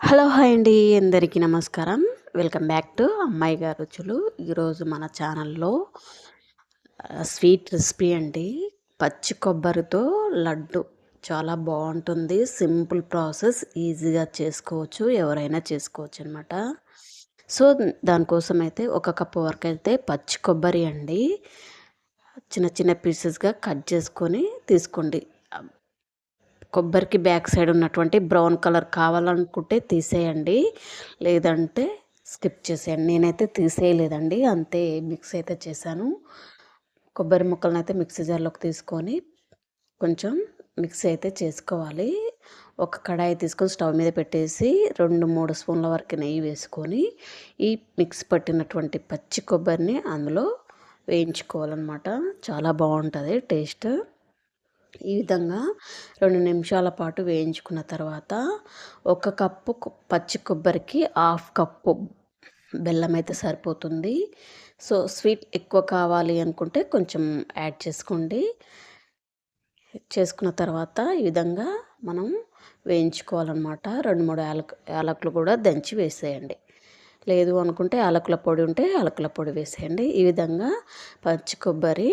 Hello hi అండి అందరికీ నమస్కారం. వెల్కమ్ బ్యాక్ టు అమ్మాయి గారు రుచులు. ఈరోజు మన ఛానల్లో స్వీట్ రెసిపీ అండి. పచ్చి కొబ్బరితో లడ్డు. చాలా బాగుంటుంది. సింపుల్ ప్రాసెస్ ఈజీగా చేసుకోవచ్చు ఎవరైనా చేసుకోవచ్చు అనమాట సో దానికోసం అయితే ఒక కప్పు వరకు అయితే పచ్చి కొబ్బరి అండి. చిన్న చిన్న పీసెస్గా కట్ చేసుకొని తీసుకోండి. కొబ్బరికి బ్యాక్ సైడ్ ఉన్నటువంటి బ్రౌన్ కలర్ కావాలనుకుంటే తీసేయండి. లేదంటే స్కిప్ చేసేయండి. నేనైతే తీసేయలేదండి. అంతే మిక్స్ అయితే చేశాను. కొబ్బరి ముక్కలను అయితే మిక్సీ జార్లోకి తీసుకొని కొంచెం మిక్సీ అయితే చేసుకోవాలి. ఒక కడాయి తీసుకొని స్టవ్ మీద పెట్టేసి రెండు మూడు స్పూన్ల వరకు నెయ్యి వేసుకొని ఈ మిక్స్ పట్టినటువంటి పచ్చి కొబ్బరిని అందులో వేయించుకోవాలన్నమాట. చాలా బాగుంటుంది టేస్ట్. ఈ విధంగా రెండు నిమిషాల పాటు వేయించుకున్న తర్వాత ఒక కప్పు పచ్చి కొబ్బరికి హాఫ్ కప్పు బెల్లం అయితే సరిపోతుంది. సో స్వీట్ ఎక్కువ కావాలి అనుకుంటే కొంచెం యాడ్ చేసుకోండి. చేసుకున్న తర్వాత ఈ విధంగా మనం వేయించుకోవాలన్నమాట. రెండు మూడు యాలక్ యాలకులు కూడా దంచి వేసేయండి. లేదు అనుకుంటే యాలకుల పొడి ఉంటే యాలకుల పొడి వేసేయండి. ఈ విధంగా పచ్చి కొబ్బరి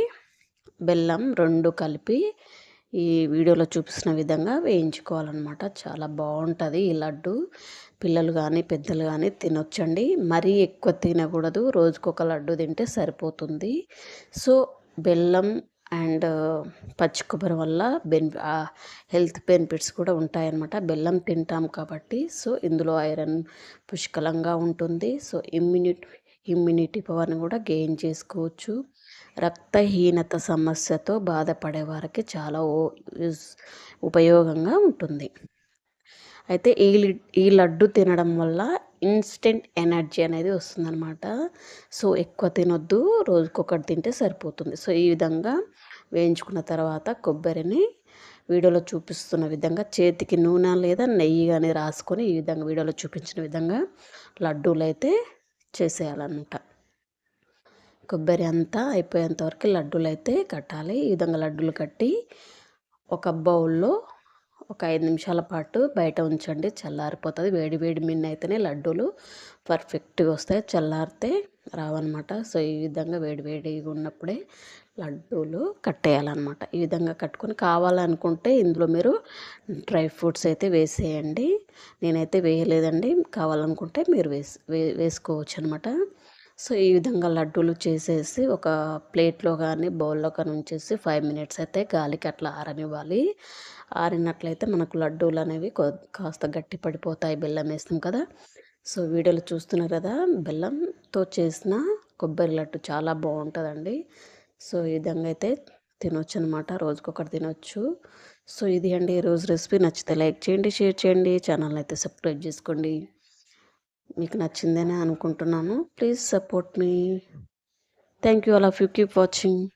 బెల్లం రెండు కలిపి ఈ వీడియోలో చూపిస్తున్న విధంగా వేయించుకోవాలన్నమాట. చాలా బాగుంటుంది ఈ లడ్డు. పిల్లలు కానీ పెద్దలు కానీ తినొచ్చండి. మరీ ఎక్కువ తినకూడదు. రోజుకొక లడ్డు తింటే సరిపోతుంది. సో బెల్లం అండ్ పచ్చి కొబ్బరి వల్ల బెన్ హెల్త్ బెనిఫిట్స్ కూడా ఉంటాయన్నమాట. బెల్లం తింటాం కాబట్టి. సో ఇందులో ఐరన్ పుష్కలంగా ఉంటుంది. సో ఇమ్యూనిటీ ఇమ్యూనిటీ పవర్ని కూడా గెయిన్ చేసుకోవచ్చు. రక్తహీనత సమస్యతో బాధపడే వారికి చాలా ఉపయోగంగా ఉంటుంది. అయితే ఈ ఈ లడ్డు తినడం వల్ల ఇన్స్టెంట్ ఎనర్జీ అనేది వస్తుందన్నమాట. సో ఎక్కువ తినొద్దు రోజుకొకటి తింటే సరిపోతుంది. సో ఈ విధంగా వేయించుకున్న తర్వాత కొబ్బరిని వీడియోలో చూపిస్తున్న విధంగా చేతికి నూనె లేదా నెయ్యి కానీ రాసుకొని ఈ విధంగా వీడియోలో చూపించిన విధంగా లడ్డూలు అయితే చేసేయాలన్నమాట. కొబ్బరి అంతా అయిపోయేంత వరకు లడ్డూలు అయితే కట్టాలి. ఈ విధంగా లడ్డూలు కట్టి ఒక బౌల్లో ఒక ఐదు నిమిషాల పాటు బయట ఉంచండి. చల్లారిపోతుంది. వేడి వేడి మిన్న అయితేనే లడ్డూలు పర్ఫెక్ట్గా వస్తాయి. చల్లారితే రావన్నమాట. సో ఈ విధంగా వేడి వేడిగా ఉన్నప్పుడే లడ్డూలు కట్టేయాలన్నమాట. ఈ విధంగా కట్టుకొని కావాలనుకుంటే ఇందులో మీరు డ్రై ఫ్రూట్స్ అయితే వేసేయండి. నేనైతే వేయలేదండి. కావాలనుకుంటే మీరు వేసి వేసుకోవచ్చు అనమాట సో ఈ విధంగా లడ్డూలు చేసేసి ఒక ప్లేట్లో కానీ బౌల్లో కానీ ఉంచేసి ఫైవ్ మినిట్స్ అయితే గాలికి అట్లా ఆరనివ్వాలి. ఆరినట్లయితే మనకు లడ్డూలు అనేవి కాస్త గట్టి పడిపోతాయి బెల్లం వేస్తాం కదా. సో వీడియోలో చూస్తున్నారు కదా బెల్లంతో చేసిన కొబ్బరి లడ్డు చాలా బాగుంటుందండి. సో ఈ విధంగా అయితే తినొచ్చు అనమాట రోజుకొకటి తినొచ్చు. సో ఇది అండి ఈరోజు రెసిపీ. నచ్చితే లైక్ చేయండి షేర్ చేయండి. ఛానల్ అయితే సబ్స్క్రైబ్ చేసుకోండి. మీకు నచ్చిందని అనుకుంటున్నాను. Please support me thank you all of you keep watching